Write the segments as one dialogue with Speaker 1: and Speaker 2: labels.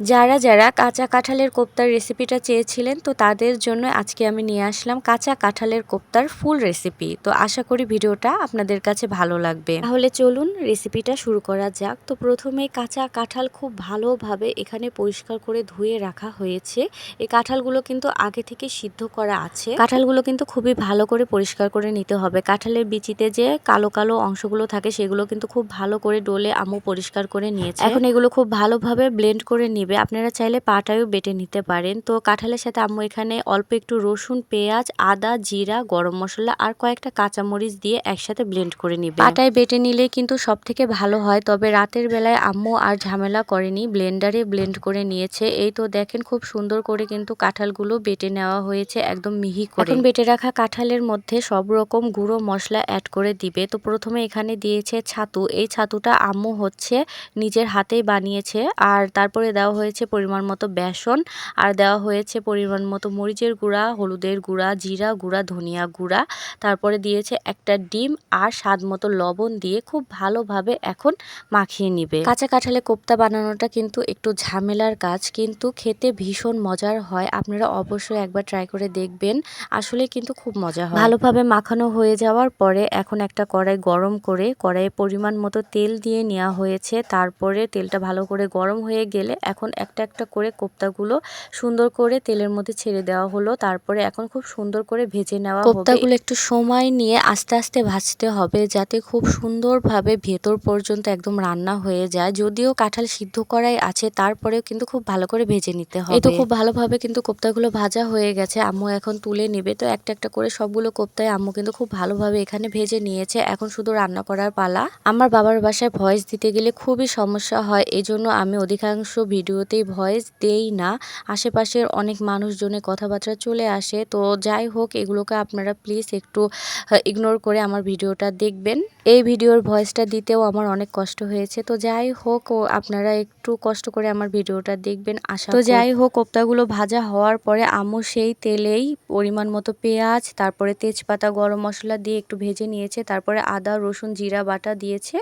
Speaker 1: যারা যারা কাঁচা কাঁঠালের কোপ্তার রেসিপিটা চেয়েছিলেন, তো তাদের জন্য আজকে আমি নিয়ে আসলাম কাঁচা কাঁঠালের কোপ্তার ফুল রেসিপি। তো আশা করি ভিডিওটা আপনাদের কাছে ভালো লাগবে। তাহলে চলুন রেসিপিটা শুরু করা যাক। তো প্রথমে কাঁচা কাঁঠাল খুব ভালোভাবে এখানে পরিষ্কার করে ধুয়ে রাখা হয়েছে। এই কাঁঠালগুলো কিন্তু আগে থেকে সিদ্ধ করা আছে। কাঁঠালগুলো কিন্তু খুবই ভালো করে পরিষ্কার করে নিতে হবে। কাঁঠালের বিচিতে যে কালো কালো অংশগুলো থাকে, সেগুলো কিন্তু খুব ভালো করে ডোলে আমু পরিষ্কার করে নিয়েছে। এখন এগুলো খুব ভালোভাবে ব্লেন্ড করে নিবে। আপনারা চাইলে পাটায়ও বেটে নিতে পারেন। তো কাঁঠালের সাথে আম্মু এখানে অল্প একটু রসুন পেঁয়াজ আদা জিরা গরম মশলা আর কয়েকটা কাঁচামরিচ দিয়ে একসাথে ব্লেন্ড করে নিবে পাটায় বেটে নিলে কিন্তু সব থেকে ভালো হয় তবে রাতের বেলায় আম্মু আর ঝামেলা করেনি ব্লেন্ডারে ব্লেন্ড করে নিয়েছে। এই তো দেখেন খুব সুন্দর করে কিন্তু কাঁঠালগুলো বেটে নেওয়া হয়েছে একদম মিহি করে। এখন বেটে রাখা কাঁঠালের মধ্যে সব রকম গুঁড়ো মশলা অ্যাড করে দিবে। তো প্রথমে এখানে দিয়েছে ছাতু। এই ছাতুটা আম্মু হচ্ছে নিজের হাতেই বানিয়েছে আর তারপরে দেওয়া হয়েছে পরিমাণ মতো বেসন, আর দেওয়া হয়েছে পরিমাণ মতো মরিচের গুঁড়া, হলুদের গুঁড়া, জিরা গুঁড়া, ধনিয়া গুঁড়া। তারপরে দিয়েছে একটা ডিম আর স্বাদ মতো লবণ দিয়ে খুব ভালোভাবে এখন মাখিয়ে নিবে। কাঁচা কাঁঠালে কোপ্তা বানানোটা কিন্তু একটু ঝামেলার কাজ, কিন্তু খেতে ভীষণ মজার হয়। আপনারা অবশ্যই একবার ট্রাই করে দেখবেন। আসলে কিন্তু খুব মজা হয়। ভালোভাবে মাখানো হয়ে যাওয়ার পরে এখন একটা কড়াই গরম করে, কড়াইয়ে পরিমাণ মতো তেল দিয়ে নেওয়া হয়েছে। তারপরে তেলটা ভালো করে গরম হয়ে গেলে এখন একটা একটা করে কোপ্তাগুলো সুন্দর করে তেলের মধ্যে ছেড়ে দেওয়া হলো। তারপরে এখন খুব সুন্দর করে ভেজে নেওয়া কোপ্তাগুলো একটু সময় নিয়ে আস্তে আস্তে ভাজতে হবে যাতে খুব সুন্দরভাবে ভেতর পর্যন্ত একদম রান্না হয়ে যায়। যদিও কাঁঠাল সিদ্ধ করাই আছে তারপরেও কিন্তু খুব ভালো করে ভেজে নিতে হবে এই তো খুব ভালোভাবে কিন্তু কোপ্তাগুলো ভাজা হয়ে গেছে। আম্মু এখন তুলে নেবে। তো একটা একটা করে সবগুলো কোপ্তায় আম্মু কিন্তু খুব ভালোভাবে এখানে ভেজে নিয়েছে। এখন শুধু রান্না করার পালা। আমার বাবার বাসায় ভয়েস দিতে গেলে খুবই সমস্যা হয়। এই জন্য আমি অধিকাংশ ভিডিওতেই ভয়েস দেই না। আশেপাশের অনেক মানুষজনের কথাবার্তা চলে আসে। তো যাই হোক এগুলোকে আপনারা প্লিজ একটু ইগনোর করে আমার ভিডিওটা দেখবেন। এই ভিডিওর ভয়েসটা দিতেও আমার অনেক কষ্ট হয়েছে। তো যাই হোক আপনারা একটু কষ্ট করে আমার ভিডিওটা দেখবেন। আশা তো যাই হোক কোপ্তাগুলো ভাজা হওয়ার পরে আম্মু সেই তেলেই পরিমাণ মতো পেঁয়াজ তারপরে তেজপাতা গরম মশলা দিয়ে একটু ভেজে নিয়েছে। তারপরে আদা রসুন জিরা বাটা দিয়েছে।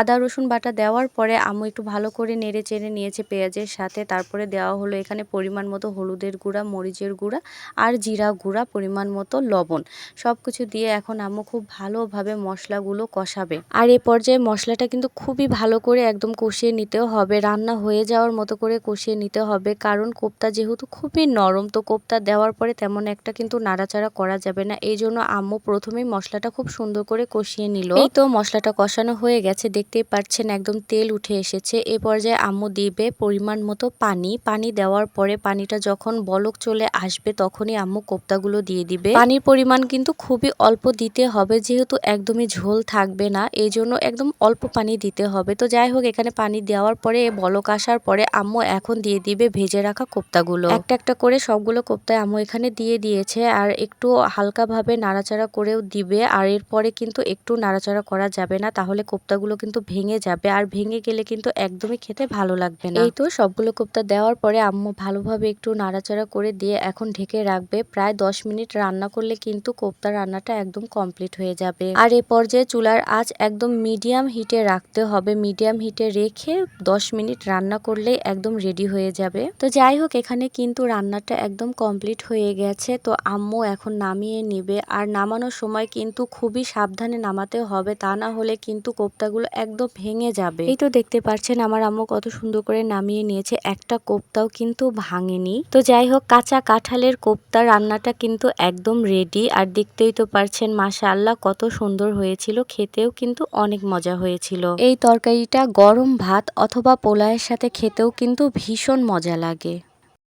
Speaker 1: আদা রসুন বাটা দেওয়ার পরে আম্মু একটু ভালো করে নেড়ে চেড়ে নিয়েছে পেঁয়াজের সাথে তারপরে দেওয়া হলো এখানে পরিমাণ মতো হলুদের গুঁড়া, মরিচের গুঁড়া আর জিরা গুঁড়া, পরিমাণ মতো লবণ। সব কিছু দিয়ে এখন আম্মু খুব ভালোভাবে মশলাগুলো কষাবে। আর এ পর্যায়ে মশলাটা কিন্তু খুবই ভালো করে একদম কষিয়ে নিতেও হবে। রান্না হয়ে যাওয়ার মতো করে কষিয়ে নিতে হবে। কারণ কোপ্তা যেহেতু খুবই নরম, তো কোপ্তা দেওয়ার পরে তেমন একটা কিন্তু নাড়াচাড়া করা যাবে না। এই জন্য আম্মু প্রথমেই মশলাটা খুব সুন্দর করে কষিয়ে নিল। এই তো মশলাটা কষানো হয়ে গেছে। দেখতেই পাচ্ছেন একদম তেল উঠে এসেছে। এ পর্যায়ে আম্মু দিবে পরিমাণ মতো পানি। পানি দেওয়ার পরে পানিটা যখন বলক চলে আসবে তখনই আম্মু কোপ্তাগুলো দিয়ে দিবে। পানির পরিমাণ কিন্তু খুবই অল্প দিতে হবে, যেহেতু একদমই ঝোল থাকবে না এই জন্য একদম অল্প পানি দিতে হবে। তো যাই হোক, এখানে পানি দেওয়ার পরে, বলক আসার পরে আম্মু এখন দিয়ে দিবে ভেজে রাখা কোপ্তাগুলো। একটা একটা করে সবগুলো কোপ্তায় আম্মু এখানে দিয়ে দিয়েছে আর একটু হালকাভাবে নাড়াচাড়া করেও দিবে। আর এরপরে কিন্তু একটু নাড়াচাড়া করা যাবে না, তাহলে কোপ্তাগুলো কিন্তু ভেঙে যাবে। আর ভেঙে গেলে কিন্তু একদমই খেতে ভালো লাগবে না। এই তো সবগুলো কোপ্তা দেওয়ার পরে আম্মু ভালোভাবে একটু নাড়াচাড়া করে দিয়ে এখন ঢেকে রাখবে। প্রায় দশ মিনিট রান্না করলে কিন্তু কোপ্তা রান্নাটা একদম কমপ্লিট হয়ে যাবে। আর এ পর্যায়ে চুলার আঁচ একদম মিডিয়াম হিটে রাখতে হবে। মিডিয়াম হিটে রেখে দশ মিনিট রান্না করলে একদম রেডি হয়ে যাবে। তো যাই হোক, এখানে কিন্তু রান্নাটা একদম কমপ্লিট হয়ে গেছে। তো আম্মু এখন নামিয়ে নিবে। আর নামানোর সময় কিন্তু খুবই সাবধানে নামাতে হবে। তা না হলে কিন্তু কোপ্তাগুলো একদম ভেঙে যাবে। এই তো দেখতে পাচ্ছেন আমার আম্মু কত সুন্দর করে নামিয়ে নিয়েছে একটা কোপ্তাও কিন্তু ভাঙেনি। তো যাই হোক, কাঁচা কাঁঠালের কোপ্তা রান্নাটা কিন্তু একদম রেডি আর দেখতেই তো পারছেন মাসা আল্লাহ কত সুন্দর হয়েছিল। খেতেও কিন্তু অনেক মজা হয়েছিল। এই তরকারিটা গরম ভাত অথবা পোলায়ের সাথে খেতেও কিন্তু ভীষণ মজা লাগে।